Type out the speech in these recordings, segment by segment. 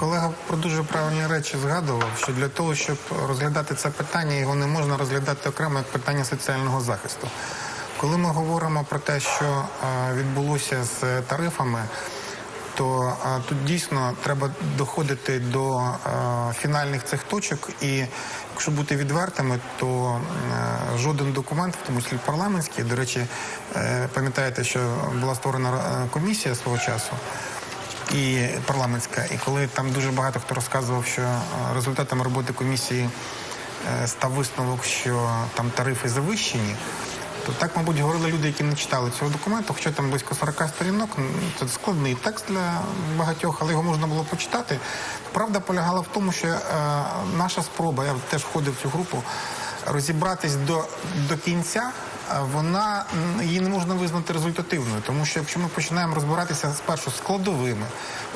Колега про дуже правильні речі згадував, що для того, щоб розглядати це питання, його не можна розглядати окремо як питання соціального захисту. Коли ми говоримо про те, що е, відбулося з тарифами, то е, тут дійсно треба доходити до е, фінальних цих точок. І якщо бути відвертими, то жоден документ, в тому числі парламентський, до речі, пам'ятаєте, що була створена комісія свого часу і парламентська. І коли там дуже багато хто розказував, що е, результатом роботи комісії е, став висновок, що там тарифи завищені. То так, мабуть, говорили люди, які не читали цього документу, хоча там близько 40 сторінок. Це складний текст для багатьох, але його можна було почитати. Правда полягала в тому, що е, наша спроба, я теж входив в цю групу, розібратись до, до кінця, вона її не можна визнати результативною, тому що якщо ми починаємо розбиратися спершу з складовими,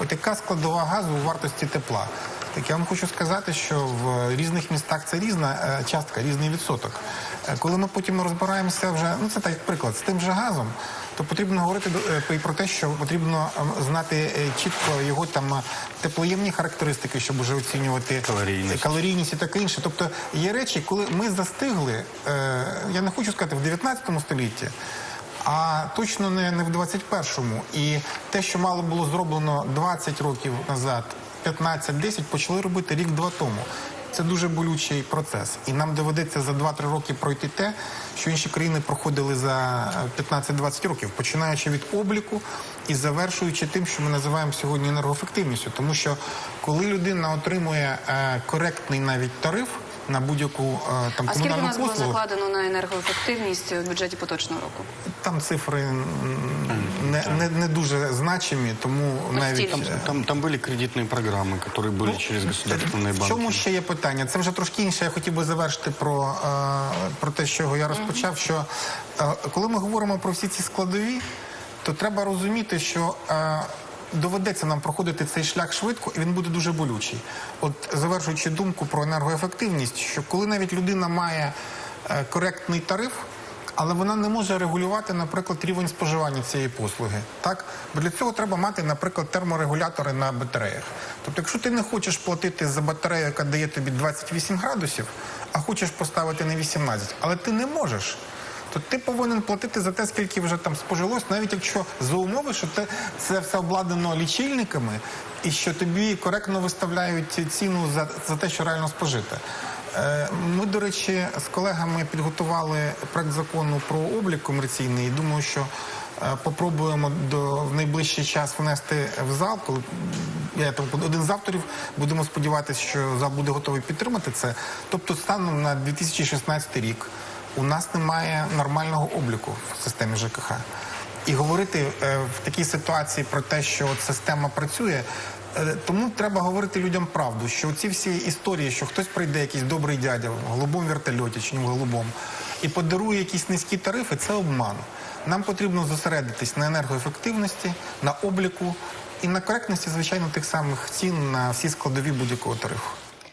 от яка складова газу у вартості тепла. Так я вам хочу сказати, що в різних містах це різна е, частка, різний відсоток. Е, Коли ми потім розбираємося вже, ну це так як приклад, з тим же газом, то потрібно говорити е, про те, що потрібно е, знати чітко його там теплоємні характеристики, щоб вже оцінювати Калорійність. калорійність і таке інше. Тобто є речі, коли ми застигли, я не хочу сказати в 19 столітті. А точно не, не в 21-му. І те, що мало було зроблено 20 років назад, 15-10, почали робити рік-два тому. Це дуже болючий процес. І нам доведеться за 2-3 роки пройти те, що інші країни проходили за е, 15-20 років, починаючи від обліку і завершуючи тим, що ми називаємо сьогодні енергоефективністю. Тому що коли людина отримує е, коректний навіть тариф на будь-яку е, там А скільки у комунальну нас було послугу, закладено на енергоефективність в бюджеті поточного року? там цифри м, не, не, не дуже значимі, тому навіть стільки. Там, е, там, там были кредитные программы, которые были через государственные В банки. чому ще є питання? Це вже трошки інше. Я хотів би завершити про, е, про те, з чого я розпочав. Що е, коли ми говоримо про всі ці складові, то треба розуміти, що е, доведеться нам проходити цей шлях швидко, і він буде дуже болючий. От завершуючи думку про енергоефективність, що коли навіть людина має е, коректний тариф. Але вона не може регулювати, наприклад, рівень споживання цієї послуги. Так? Бо для цього треба мати, наприклад, терморегулятори на батареях. Тобто, якщо ти не хочеш платити за батарею, яка дає тобі 28 градусів, а хочеш поставити на 18, але ти не можеш. То ти повинен платити за те, скільки вже там спожилось, навіть якщо за умови, що те, це все обладнано лічильниками, і що тобі коректно виставляють ціну за, за те, що реально спожити. Е, Ми, до речі, з колегами підготували проект закону про облік комерційний. Думаю, що е, попробуємо до в найближчий час внести в зал. Коли я там один з авторів, будемо сподіватися, що зал буде готовий підтримати це. Тобто, станом на 2016 рік у нас немає нормального обліку в системі ЖКХ. І говорити е, в такій ситуації про те, що от система працює. е, Тому треба говорити людям правду, що ці всі історії, що хтось прийде, якийсь добрий дядя в голубому вертольоті чи не в голубому, і подарує якісь низькі тарифи, це обман. Нам потрібно зосередитись на енергоефективності, на обліку і на коректності, звичайно, тих самих цін на всі складові будь-якого тарифу.